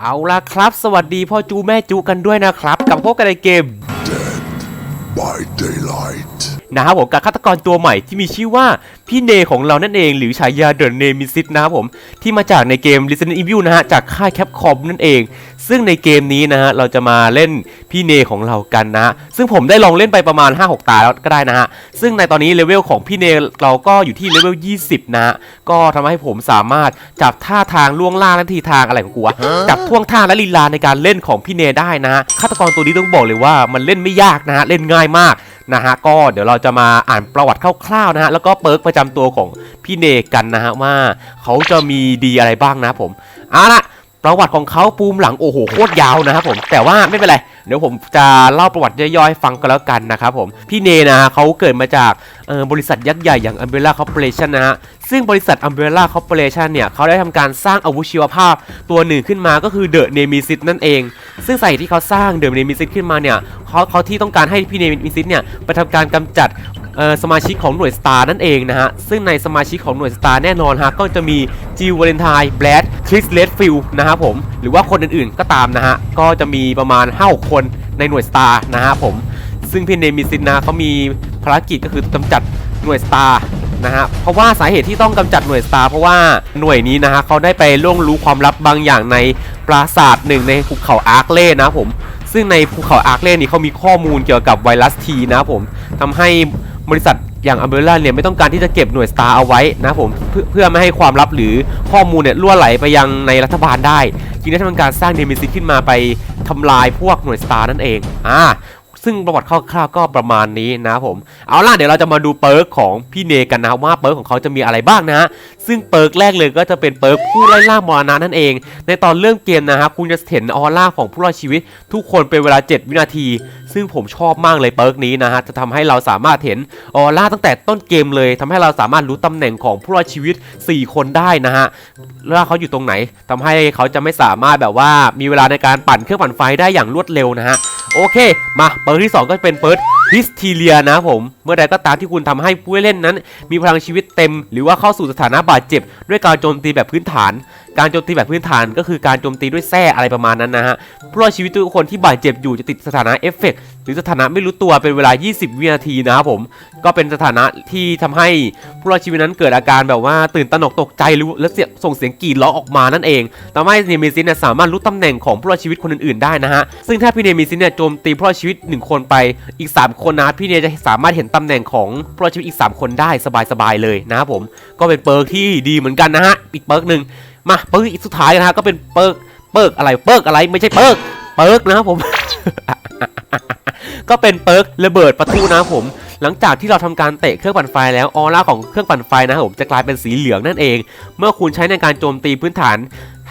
เอาล่ะครับ สวัสดีพ่อจูแม่จูกันด้วยนะครับ กับพบกันในเกม by daylight. นะครับผมกับฆาตกรตัวใหม่ที่มีชื่อว่าพี่เนของเรานั่นเองหรือฉายาเดอะเนมิซิสนะครับผมที่มาจากในเกม Resident Evil นะฮะจากค่ายแคปคอมนั่นเอง ซึ่งในเกมนี้นะฮะเราจะมาเล่นพี่เนของเรากันนะ ซึ่งผมได้ลองเล่นไปประมาณ 5-6 ตาแล้วก็ได้นะฮะซึ่งในตอนนี้เลเวลของพี่เนเราก็อยู่ที่เลเวล 20 นะฮะก็ทำให้ผมสามารถจับท่าทางล่วงล่างและทีทางอะไรของกูวะจับท่วงท่าและลีลาในการเล่นของพี่เนได้นะฮะฆาตกรตัวนี้ต้องบอกเลยว่ามันเล่นไม่ยากนะฮะเล่นง่ายมาก นะฮะก็เดี๋ยวเราจะมาอ่านประวัติคร่าวๆนะฮะแล้วก็เปิร์กประจำตัวของพี่เนกันนะฮะว่าเขาจะมีดีอะไรบ้างนะผมเอาละประวัติของเขาปูมหลังโอ้โหโคตรยาวนะครับผมแต่ว่าไม่เป็นไร เดี๋ยวผมจะเล่าประวัติย่อยๆฟังกันแล้วกันนะครับผม พี่เนนะฮะเขาเกิดมาจากบริษัทยักษ์ใหญ่อย่าง Umbrella Corporation นะฮะ ซึ่งบริษัท Umbrella Corporation เนี่ยเขาได้ทำการสร้างอาวุธชีวภาพตัวหนึ่งขึ้นมาก็คือ The Nemesis นั่นเอง ซึ่งสาเหตุที่เขาสร้าง The Nemesis ขึ้นมาเนี่ยเขาเขาที่ต้องการให้พี่ Nemesis เนี่ยไปทำการกำจัดสมาชิกของหน่วยสตาร์นั่นเองนะฮะ ซึ่งในสมาชิกของหน่วยสตาร์แน่นอนฮะก็จะมีจิวเวเลนไทน์แบลดคริสเลดฟิลนะครับผม หรือว่าคนอื่นๆก็ตามนะฮะ ก็จะมีประมาณ5คนในหน่วยสตาร์นะฮะผม ซึ่งพี่เนมิซินนะเขามีภารกิจก็คือกำจัดหน่วยสตาร์นะฮะเพราะว่าสาเหตุที่ต้องกำจัดหน่วยสตาร์เพราะว่าหน่วยนี้นะฮะเขาได้ไปล่วงรู้ความลับบางอย่างในปราสาทหนึ่งในภูเขาอาร์คเล่นะผม ซึ่งในภูเขาอาร์คเล่นี่เขามีข้อมูลเกี่ยวกับไวรัสทีนะผมทำให้บริษัทอย่างอัมเบร่าเนี่ยไม่ต้องการที่จะเก็บหน่วยสตาร์เอาไว้นะผมเพื่อเพื่อไม่ให้ความลับหรือข้อมูลเนี่ยล่วไหลไปยังในรัฐบาลได้ จึงได้ทำการสร้างเดมิซิขึ้นมาไปทำลายพวกหน่วยสตาร์นั่นเอง อ่า ซึ่งประวัติคร่าวๆก็ประมาณนี้นะผมเอาล่ะเดี๋ยวเราจะมาดูเปิร์กของพี่เนกันนะว่าเปิร์กของเขาจะมีอะไรบ้างนะ ซึ่งเปิร์กแรกเลยก็จะเป็นเปิร์กผู้ไล่ล่ามรณะนั่นเอง ในตอนเริ่มเกมนะฮะคุณจะเห็นออร่าของผู้รอดชีวิต ทุกคนเป็นเวลา 7 วินาที ซึ่งผมชอบมากเลยเปิร์กนี้นะฮะจะทำให้เราสามารถเห็นออร่าตั้งแต่ต้นเกมเลยทำให้เราสามารถรู้ตำแหน่งของผู้รอดชีวิต 4 คนได้นะฮะว่าเขาอยู่ตรงไหนทำให้เขาจะไม่สามารถแบบว่ามีเวลาในการปั่นเครื่องปั่นไฟได้อย่างรวดเร็วนะฮะ โอเค มาเปิร์ที่ 2 ก็เป็นเปิร์กฮิสทีเลียนะผม เมื่อใดก็ตามที่คุณทำให้ผู้เล่นนั้น มีพลังชีวิตเต็ม หรือว่าเข้าสู่สถานะบาดเจ็บ ด้วยการโจมตีแบบพื้นฐาน การโจมตีแบบพื้นฐานก็คือการโจมตีด้วยแส้อะไรประมาณนั้นนะฮะผู้รอดชีวิตทุกคนที่บาดเจ็บอยู่จะติดสถานะเอฟเฟกต์ หรือสถานะไม่รู้ตัวเป็นเวลา 20 วินาทีนะครับผม ก็เป็นสถานะที่ทำให้ผู้รอดชีวิตนั้นเกิดอาการแบบว่าตื่นตระหนกตกใจหรือและเสียงส่งเสียงกรีดร้องออกมานั่นเองทำให้เนมิซินเนี่ยสามารถรู้ตำแหน่งของผู้รอดชีวิตคนอื่นๆได้นะฮะ ซึ่งถ้าพี่เนมิซินเนี่ยโจมตีผู้รอดชีวิต 1 คนไปอีก 3 คนนะพี่เนจะสามารถเห็นตำแหน่งของผู้รอดชีวิตอีก 3 คนได้สบายๆเลยนะครับผม ก็เป็นเปิร์กที่ดีเหมือนกันนะฮะอีกเปิร์กหนึ่งมาเปิร์กอีกสุดท้ายนะฮะก็เป็นเปิร์กเปิร์กอะไรเปิร์กอะไรไม่ใช่เปิร์กเปิร์กนะครับผม ก็เป็นเปิร์กระเบิดประตูนะผม หลังจากที่เราทำการเตะเครื่องปั่นไฟแล้วออร่าของเครื่องปั่นไฟนะผมจะกลายเป็นสีเหลืองนั่นเอง เมื่อคุณใช้ในการโจมตีพื้นฐาน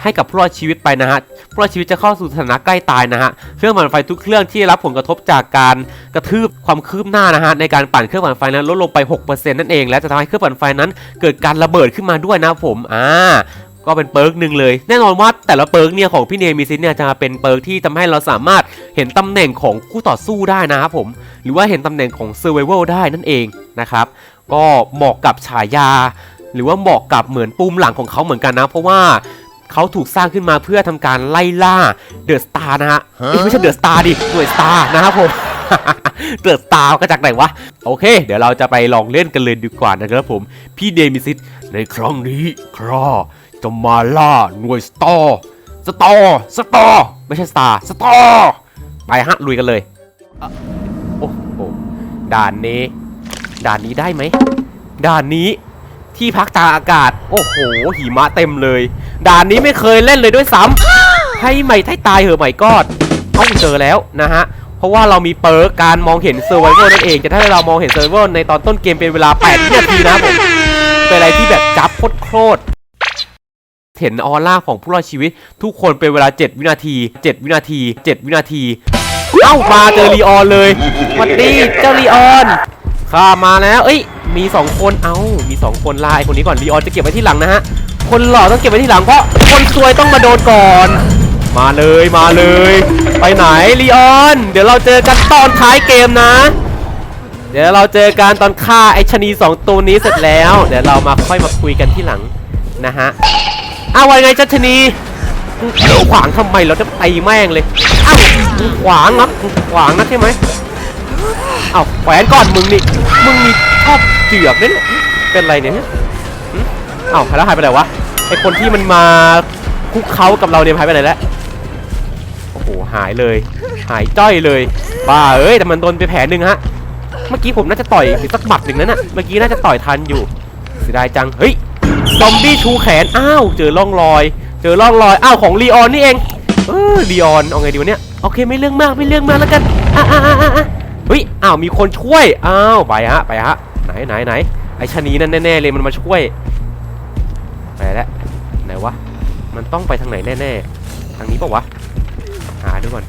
ให้กับผู้รอดชีวิตไปนะฮะผู้รอดชีวิตจะเข้าสู่สถานะใกล้ตายนะฮะ เครื่องปั่นไฟทุกเครื่องที่รับผลกระทบจากการกระทืบความคืบหน้านะฮะในการปั่นเครื่องปั่นไฟนั้นลดลงไป 6%นั่นเอง และจะทำให้เครื่องปั่นไฟนั้น เกิดการระเบิดขึ้นมาด้วยนะผม อ่า ก็เป็นเปิร์กหนึ่งเลย แน่นอนว่าแต่ละเปิร์กเนี่ยของพี่เนมิซินเนี่ยจะเป็นเปิร์กที่ทำให้เราสามารถเห็นตำแหน่งของคู่ต่อสู้ได้นะครับผม หรือว่าเห็นตำแหน่งของเซอร์ไวเวลได้นั่นเองนะครับก็เหมาะกับฉายา หรือว่าเหมาะกับเหมือนปุ่มหลังของเขาเหมือนกันนะ เพราะว่าเขาถูกสร้างขึ้นมาเพื่อทำการไล่ล่าเดอะสตาร์นะฮะเอ้ยไม่ใช่เดอะสตาร์ดิหน่วยสตาร์นะครับผมเดอะสตาร์ก็จากไหนวะ โอเค เดี๋ยวเราจะไปลองเล่นกันเลยดีกว่านะครับผม พี่เดมิซิสในครั้งนี้ครา จะมาล่าหน่วยสตอร์สตอร์สตอร์ไม่ใช่สตาร์สตอร์ไปฮะลุยกันเลยโอ้โหด่านนี้ ด่านนี้ได้ไหมด่านนี้ที่พักตากอากาศ โอ้โหหิมะเต็มเลย ด่านนี้ไม่เคยเล่นเลยด้วยซ้ำให้ใหม่ให้ตายเหอะใหม่กอดต้องเจอแล้วนะฮะเพราะว่าเรามีเปิร์กการมองเห็นเซอร์ไวเวอร์นั่นเอง จะถ้าเรามองเห็นเซอร์ไวเวอร์ในตอนต้นเกมเป็นเวลา8นาทีนะผมเป็นอะไรที่แบบจับโคตร เห็นออร่าของผู้รอดชีวิต ทุกคนเป็นเวลา 7 วินาที 7 วินาที 7 วินาที เอ้ามาเจอลีออนเลยวัสดีเจ้าลีออนข้ามาแล้ว เอ้ย มี 2 คนเอ้ามี 2 คนลายคนนี้ก่อนลีออนจะเก็บไว้ที่หลังนะฮะคนหล่อต้องเก็บไว้ที่หลังเพราะคนซวยต้องมาโดนก่อน มาเลยมาเลย ไปไหนลีออน เดี๋ยวเราเจอกันตอนท้ายเกมนะ เดี๋ยวเราเจอกันตอนฆ่าไอชะนีสองตัวนี้เสร็จแล้ว เดี๋ยวเรามาค่อยมาคุยกันที่หลังนะฮะ อาวว่าไงเจ้าชะนีขวางทำไมเราจะตีแม่งเลยอ้าวขวางนะขวางนะใช่ไหมเอ้าแขวนก่อนมึงนี่มึงมีชอบเจือกเนี่ยเป็นไรเนี่ยหึอ้าแล้วหายไปไหนวะไอคนที่มันมาคุกเค้ากับเราเนี่ยหายไปไหนแล้วโอ้โหหายเลย หายจ้อยเลยบ้าเอ้ยแต่มันโดนไปแผลหนึ่งฮะเมื่อกี้ผมน่าจะต่อยหรือสักหมัดหนึ่งนั้นน่ะเมื่อกี้น่าจะต่อยทันอยู่เสียดายจังเฮ้ย ซอมบี้ชูแขน อ้าว เจอร่องรอย เจอร่องรอย อ้าว ของลีออนนี่เอง เออลีออน เอาไงดีวะเนี่ย โอเค ไม่เรื่องมาก ไม่เรื่องมากแล้วกัน อะอะอะอะอะเฮ้ย อ้าว มีคนช่วย อ้าว ไปฮะ ไปฮะ ไหนไหนไหน ไอชะนีนั่นแน่ๆเลยมันมาช่วย ไปแล้วไหนวะ มันต้องไปทางไหนแน่ๆ ทางนี้ปะวะ หาดูก่อน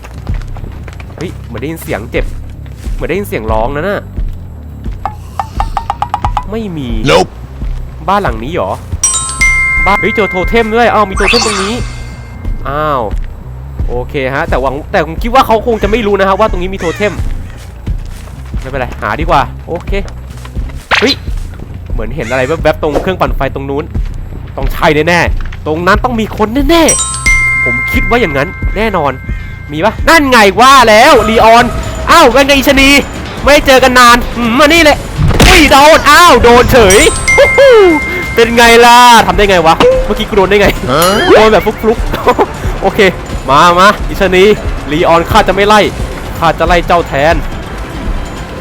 เฮ้ย เหมือนได้ยินเสียงเจ็บ เหมือนได้ยินเสียงร้องนะน่ะ ไม่มี Nope. บ้านหลังนี้เหรอ บ้านเฮ้ยเจอโทเทมด้วย อ้าวมีโทเทมตรงนี้ อ้าว โอเคฮะ แต่หวังแต่ผมคิดว่าเขาคงจะไม่รู้นะครับว่าตรงนี้มีโทเทม ไม่เป็นไร หาดีกว่า โอเค เฮ้ย เหมือนเห็นอะไรแวบๆตรงเครื่องปั่นไฟตรงนู้น ต้องใช่แน่ๆ ตรงนั้นต้องมีคนแน่ๆ ผมคิดว่าอย่างนั้นแน่นอน มีปะนั่นไงว่าแล้วลีออน อ้าวเป็นไงอีชนี ไม่เจอกันนาน อืมมานี่เลย โดน อ้าว โดนเฉยฮู้ฮู้เป็นไงล่ะทำได้ไงวะ เมื่อกี้กูโดนได้ไง โดนแบบฟลุกๆ โอเค มามาอิชะนีลีออนข้าจะไม่ไล่ ข้าจะไล่เจ้าแทน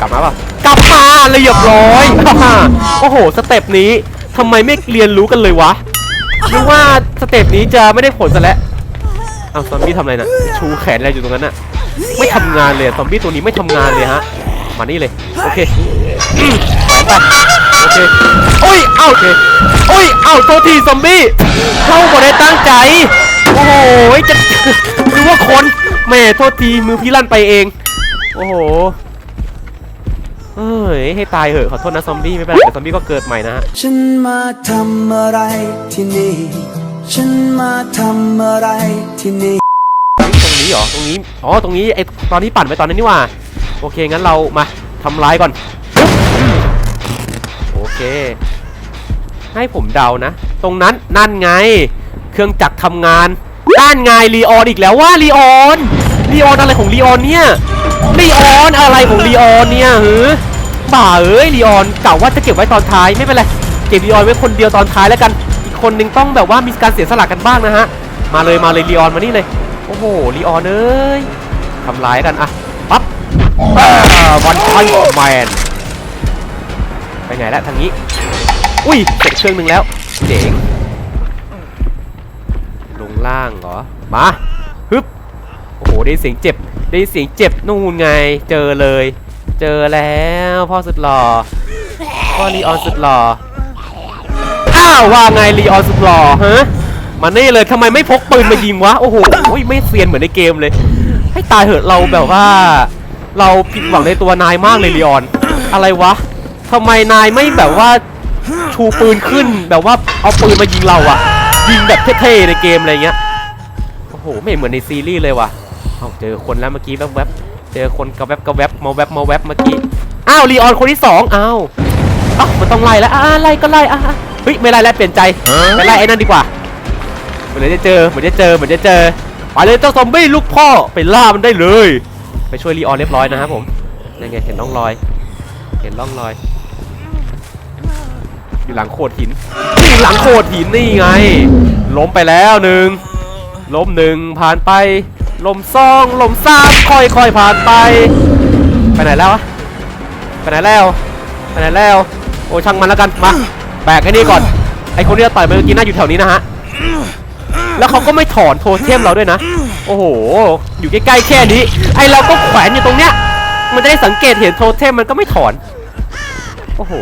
กลับมาป่ะ กลับมาเรียบร้อย โอ้โห สเต็ปนี้ทำไมไม่เรียนรู้กันเลยวะหรือว่าสเต็ปนี้จะไม่ได้ผลซะแล้วอ้าวซอมบี้ทำอะไรนะชูแขนอะไรอยู่ตรงนั้นน่ะ ไม่ทำงานเลยซอมบี้ตัวนี้ไม่ทำงานเลยฮะ มานี่เลย โอเคอืมแขวน ไปโอเคโอ้ยเอ้าโอเคโอ้ยเอ้าโทษทีซอมบี้เข้าบ่ได้ตั้งใจ โอ้โหจะนึกว่าคนแหม่โทษทีมือพี่ลั่นไปเอง โอ้โหเอ้ยให้ตายเหอะขอโทษนะซอมบี้ไม่เป็นไรเดี๋ยวซอมบี้ก็เกิดใหม่นะฮะฉันมาทำอะไรที่นี่ฉันมาทำอะไรที่นี่ตรงนี้เหรอตรงนี้อ๋อตรงนี้ไอตอนที่ปั่นไปตอนนั้นนี่หว่า โอเคงั้นเรามาทำร้ายก่อนโอ เค ให้ผมเดานะ ตรงนั้นนั่นไง เครื่องจักรทำงานนั่นไงลีออนอีกแล้วว่าลีออนลีออนอะไรของลีออนเนี่ยลีออนอะไรของลีออนเนี่ยหือบ่าเอ้ยลีออนกะว่าจะเก็บไว้ตอนท้ายไม่เป็นไรเก็บลีออนไว้คนเดียวตอนท้ายแล้วกัน อีกคนนึงต้องแบบว่ามีการเสียสละกันบ้างนะฮะมาเลยมาเลยลีออนมานี่เลยโอ้โหลีออนเอ้ยทำร้ายกันอะปั๊บวันพันแมน ไปไหนละทางนี้ อุ้ยเสร็จเครื่องหนึ่งแล้ว เจ๋ง ลงล่างเหรอ มา ฮึบ โอ้โห ได้เสียงเจ็บ ได้เสียงเจ็บนู่นไง เจอเลย เจอแล้วพ่อสุดหล่อ พ่อลีออนสุดหล่อ อ้าวว่าไงลีออนสุดหล่อฮะ มานี่เลยทำไมไม่พกปืนมายิงวะ โอ้โห ไม่เซียนเหมือนในเกมเลย ให้ตายเหอะเราแบบว่า เราผิดหวังในตัวนายมากเลยลีออน อะไรวะ ทำไมนายไม่แบบว่าชูปืนขึ้นแบบว่าเอาปืนมายิงเราอะยิงแบบเท่ๆในเกมอะไรเงี้ยโอ้โหไม่เหมือนในซีรีส์เลยว่ะเอาเจอคนแล้วเมื่อกี้แวบๆเจอคนกระแวบกระแวบมาแวบมาแวบเมื่อกี้อ้าวลีออนคนที่สองอ้าวอ้าวมันต้องไล่แล้วอ่าไล่ก็ไล่อะเฮ้ยไม่ไล่แล้วเปลี่ยนใจไปไล่ไอ้นั่นดีกว่าเหมือนจะเจอเหมือนจะเจอเหมือนจะเจอไปเลยเจ้าซอมบี้ลูกพ่อไปล่ามันได้เลย ไปช่วยลีออนเรียบร้อยนะครับผมยังไงเห็นร่องรอย เห็นร่องรอย อยู่หลังโขดหินอยู่หลังโขดหินนี่ไง ล้มไปแล้วหนึ่งล้มหนึ่งผ่านไป ลมสองลมสามค่อยๆผ่านไป ไปไหนแล้ววะไปไหนแล้วไปไหนแล้ว โอ้ช่างมันแล้วกันมาแบกไอ้นี่ก่อนไอ้คนที่เราต่อยเมื่อกี้น่าอยู่แถวนี้นะฮะแล้วเขาก็ไม่ถอนโทเทมเราด้วยนะ โอ้โห อยู่ใกล้ๆแค่นี้ ไอเราก็แขวนอยู่ตรงเนี้ย มันจะได้สังเกตเห็นโทเทมมันก็ไม่ถอน โอ้โห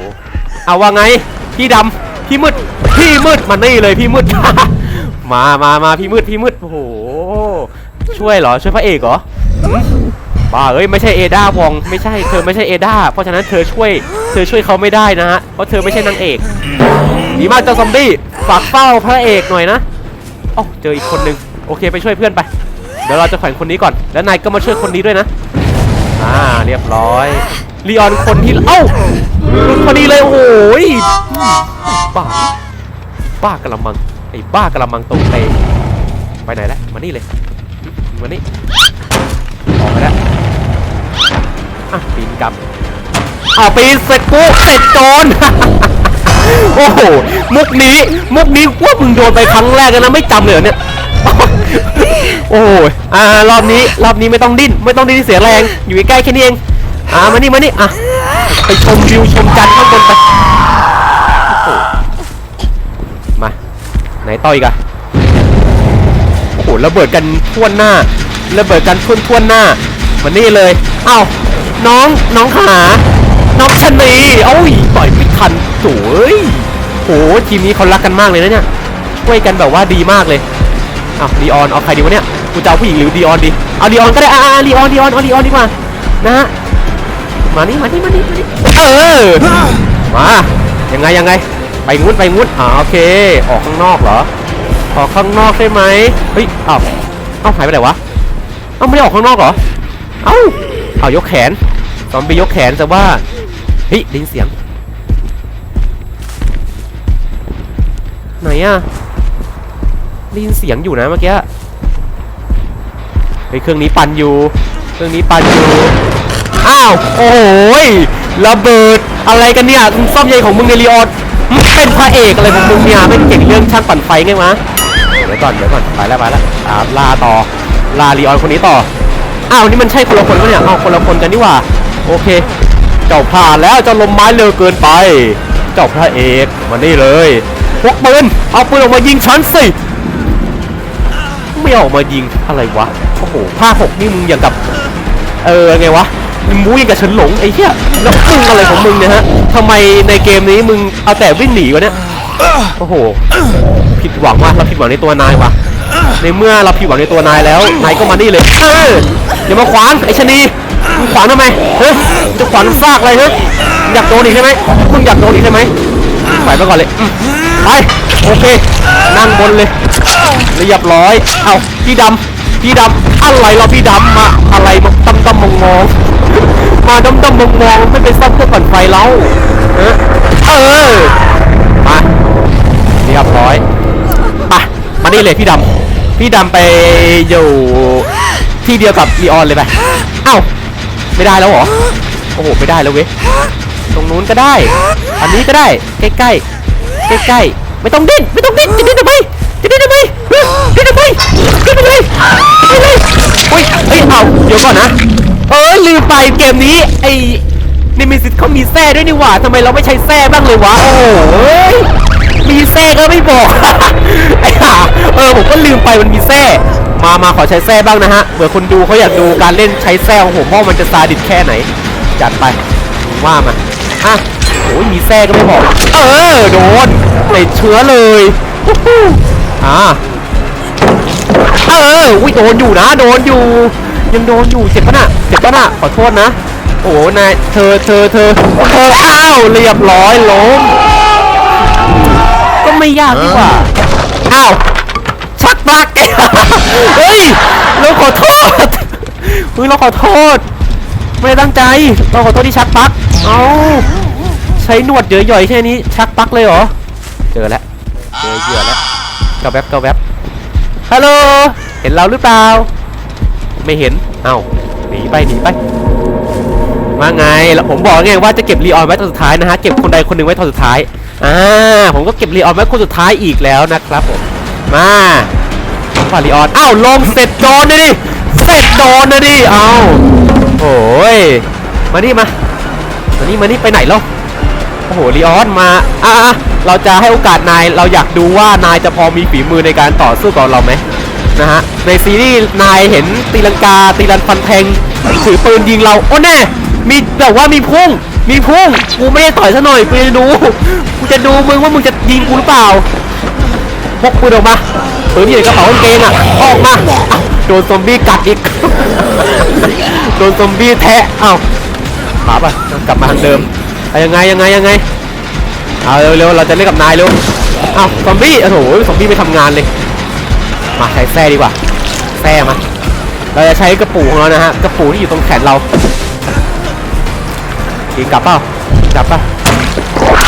เอาว่าไง พี่ดำพี่มืด พี่มืดมานี่เลยพี่มืด มามามาพี่มืดพี่มืดโอ้โหช่วยเหรอช่วยพระเอกเหรอมบ้าเอ้ยไม่ใช่เอดาวองไม่ใช่เธอไม่ใช่เอดาเพราะฉะนั้นเธอช่วย เธอช่วยเขาไม่ได้นะฮะเพราะเธอไม่ใช่นางเอกดีมากเจ้าซอมบี้ฝากเฝ้าพระเอกหน่อยนะอ๋อเจออีกคนนึงโอเคไปช่วยเพื่อนไปเดี๋ยวเราจะแขวนคนนี้ก่อน แล้วนายก็มาช่วยคนนี้ด้วยนะ อ่าเรียบร้อยลีออนคนที่เอ้าหลุดพอดีเลยโอ้โหยบ้าบ้ากระมังไอ้บ้ากระมังตรงเตงไปไหนแล้วมานี่เลยมานี่ออกไปแล้วอะปีนกลับอ้าวปีนเสร็จปุ๊บเสร็จโจรโอ้โหมุกนี้มุกนี้ว่ามึงโดนไปครั้งแรกแล้วนะไม่จำเลยเหรอเนี่ย โอ้โหอ่ารอบนี้รอบนี้ไม่ต้องดิ้นไม่ต้องดิ้นเสียแรงอยู่ใกล้แค่นี้เองอ่ามานี่มานี่อะไปชมวิวชมจันทร์ข้างบนไปโอ้มาไหนต่ออีกอะโอ้โหระเบิดกันทั่วหน้าระเบิดกันทั่วทั่วหน้ามานี่เลยเอ้าน้องน้องขาน้องชนีเอ้ยปล่อยไม่ทันโถ่เอ้ยโหทีมนี้เขารักกันมากเลยนะเนี่ยช่วยกันแบบว่าดีมากเลย อ้าวดีออนเอาใครดีวะเนี่ยกูจะเอาผู้หญิงหรือดีออนดีเอาดีออนก็ได้อ่าดีออนดีออนเอาดีออนดีกว่านะฮะมานี่มานี่มานี่มานี่เออมายังไงยังไงไปงุ้นไปงุ้นอ่าโอเคออกข้างนอกเหรอออกข้างนอกใช่ไหมเฮ้ยอ้าวเอ้าหายไปไหนวะเอ้าไม่ได้ออกข้างนอกเหรอเอ้าเอายกแขนซอมบี้ยกแขนแต่ว่าเฮ้ยได้ยินเสียงไหนอะ ได้ยินเสียงอยู่นะเมื่อกี้เฮ้เครื่องนี้ปั่นอยู่ เครื่องนี้ปั่นอยู่ อ้าว โอ้ยระเบิด อะไรกันเนี่ยมึงซ่อมใยของมึงในรีออนมึงเป็นพระเอกอะไรของมึงเนี่ยไม่เก่งเรื่องช่างปั่นไฟไงวะเดี๋ยวก่อนเดี๋ยวก่อนไปแล้วไปแล้วอ่าลาต่อลารีออนคนนี้ต่อ อ้าวนี่มันใช่คนละคนปะเนี่ยเอาคนละคนกันนี่ว่า โอเค เจ้าผ่านแล้วเจ้าลมไม้เร็วเกินไป เจ้าพระเอกมานี่เลยพกปืนเอาปืนออกมายิงฉันสิ ไม่ออกมายิงอะไรวะโอ้โหผ้าหกนี่มึงอย่างกับ เออไงวะมึงมูยังกับฉันหลงไอ้เหี้ยแล้วมึงอะไรของมึงเนี่ยฮะทำไมในเกมนี้มึงเอาแต่วิ่งหนีวะเนี่ยโอ้โห ผิดหวังว่ะเราผิดหวังในตัวนายว่ะในเมื่อเราผิดหวังในตัวนายแล้วนายก็มานี่เลยเอออย่ามาขวางไอ้ชะนีมึงขวางทำไมเฮ้ยจะขวางซากอะไรเฮ้ยอยากโดนอีกใช่ไหมมึงอยากโดนอีกใช่ไหมไปไปก่อนเลยไปโอเคนั่งบนเลย เรียบร้อย เอ้าพี่ดำพี่ดำอะไรเราพี่ดำมาอะไรมาตั้มตั้มมองมองมาตั้มตั้มมองมองไม่ไปซ่อมเครื่องปั่นไฟเราเออเออมาเรียบร้อยมามานี่เลยพี่ดำพี่ดำไปอยู่ที่เดียวกับลีออนเลยไปเอ้าไม่ได้แล้วเหรอโอ้โหไม่ได้แล้วเว้ยตรงนู้นก็ได้ อันนี้ก็ได้ใกล้ใกล้ใกล้ใกล้ๆไม่ต้องดิ้นไม่ต้องดิ้นจะดิ้นทำไมจะดิ้นทำไมเฮ้ยดิ้นทำไม ดิ้นทำไม่เลยเฮ้ยเฮ้ยเอาเดี๋ยวก่อนนะ เออลืมไปเกมนี้ไอ้นิมิสิตเขามีแซ่ด้วยนี่หว่าทำไมเราไม่ใช้แซ่บ้างเลยวะ โอ้โหเฮ้ยมีแซ่ก็ไม่บอกไอ้ห่าเออผมก็ลืมไปมันมีแซ่มามาขอใช้แซ่บ้างนะฮะเผื่อคนดูเขาอยากดูการเล่นใช้แซ่ของผมว่ามันจะซาดิสแค่ไหน จัดไปว่ามาอะโอ้ยมีแทรกก็ไม่บอก เออโดนติดเชื้อเลยฮู้ฮู้อ่า เอออุ้ยโดนอยู่นะ โดนอยู่ ยังโดนอยู่เจ็บปะน่ะเจ็บปะน่ะขอโทษนะ โอ้โหนายเธอเธอเธอเธออ้าวเรียบร้อยล้มก็ไม่ยากดีกว่าอ้าวชักปลักเฮ้ยเราขอโทษเฮ้ยเราขอโทษ ไม่ได้ตั้งใจเราขอโทษที่ชักปลักเอาใช้หนวดเยอะๆแค่นี้ชักปลักเลยเหรอเจอแล้วเจอเหยื่อแล้วกระแวบกระแวบ ฮัลโหล เห็นเราหรือเปล่า ไม่เห็น เอ้า หนีไปหนีไป ว่าไงแล้วผมบอกไงว่าจะเก็บรีออนไว้ตอนสุดท้ายนะฮะ เก็บคนใดคนหนึ่งไว้ตอนสุดท้าย อ่า ผมก็เก็บรีออนไว้คนสุดท้ายอีกแล้วนะครับผม มาฝ่ารีออนอ้าวลงเสร็จโดนเลยดิ เสร็จโดนนะดิ เอ้าโอ้ย มานี่มา มานี่มานี่ไปไหนแล้วโอ้โหลีออนมา อะอะ เราจะให้โอกาสนายเราอยากดูว่านายจะพอมีฝีมือในการต่อสู้กับเราไหมนะฮะในซีรีส์นายเห็นตีลังกาตีลันฟันแทงถือปืนยิงเราโอ้แน่มีแบบว่ามีพุ่งมีพุ่งกูไม่ได้ต่อยซะหน่อยกูจะดูกูจะดูมึงว่ามึงจะยิงกูหรือเปล่าพกปืนออกมาปืนที่อยู่ในกระเป๋ากางเกงอะออกมาโดนซอมบี้กัดอีกโดนซอมบี้แทะเอ้ามาป่ะกลับมาทางเดิมยังไงยังไงยังไง เอาเร็วๆเราจะเล่นกับนายเร็วเอาซอมบี้โอ้โหซอมบี้ไม่ทำงานเลย มาใช้แส้ดีกว่าแส้มาเราจะใช้กระปูของเรานะฮะกระปูที่อยู่ตรงแขนเรากินกลับเปล่ากลับป่ะเอ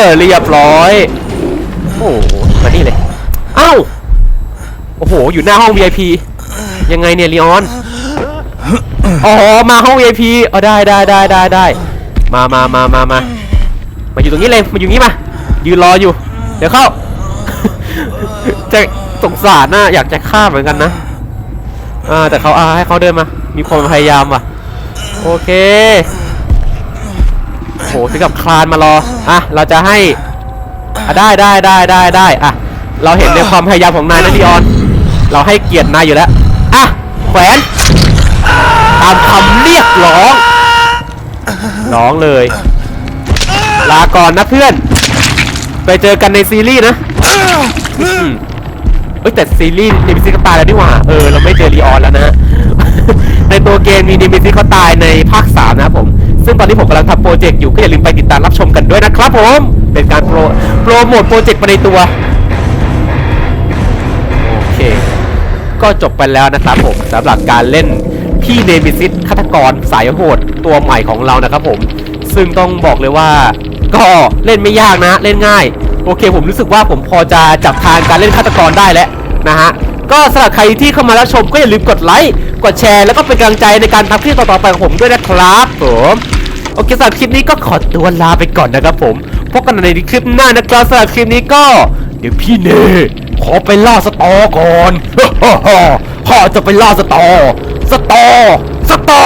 อเรียบร้อยโอ้มานี่เลยเอ้าโอ้โหอยู่หน้าห้อง VIP ยังไงเนี่ยลีออนอ๋อมาห้อง VIP อ๋อได้ได้ได้ได้ได้มามามามามา มาอยู่ตรงนี้เลยมาอยู่นี้มายืนรออยู่ เดี๋ยวเข้า จะสงสารนะอยากจะฆ่าเหมือนกันนะอ่าแต่เขาอ่าให้เขาเดินมา มีความพยายามว่ะ โอเคโหถึงกับคลานมารออะเราจะให้อะได้ได้ได้ได้ได้อะเราเห็นในความพยายามของนายนะลีออน เราให้เกียรตินายอยู่แล้วอะแขวนตามคำเรียกร้อง ร้องเลย ลาก่อนนะเพื่อน ไปเจอกันในซีรีส์นะเอ้ยแต่ซีรีส์เนมิซิก็ตายแล้วนี่หว่าเออเราไม่เจอลีออนแล้วนะ ในตัวเกมมีเนมิซิเขาตายในภาค 3 นะครับผม ซึ่งตอนนี้ผมกำลังทำโปรเจกต์อยู่ก็อย่าลืมไปติดตามรับชมกันด้วยนะครับผม เป็นการโปรโปรโมทโปรเจกต์ไปในตัว โอเค ก็จบไปแล้วนะครับผมสำหรับการเล่นพี่เนมิซิสฆาตกรสายโหดตัวใหม่ของเรานะครับผม ซึ่งต้องบอกเลยว่า ก็เล่นไม่ยากนะ เล่นง่าย โอเค ผมรู้สึกว่าผมพอจะจับทางการเล่นฆาตกรได้แล้วนะฮะก็สำหรับใครที่เข้ามารับชมก็อย่าลืมกดไลค์กดแชร์แล้วก็เป็นกำลังใจในการทำคลิปต่อๆไปของผมด้วยนะครับผมโอเคสำหรับคลิปนี้ก็ขอตัวลาไปก่อนนะครับผมพบกันในคลิปหน้านะครับสำหรับคลิปนี้ก็ เดี๋ยวพี่เน่ขอไปล่าสตอก่อนข้าจะไปล่าสตอ สตอ สตอ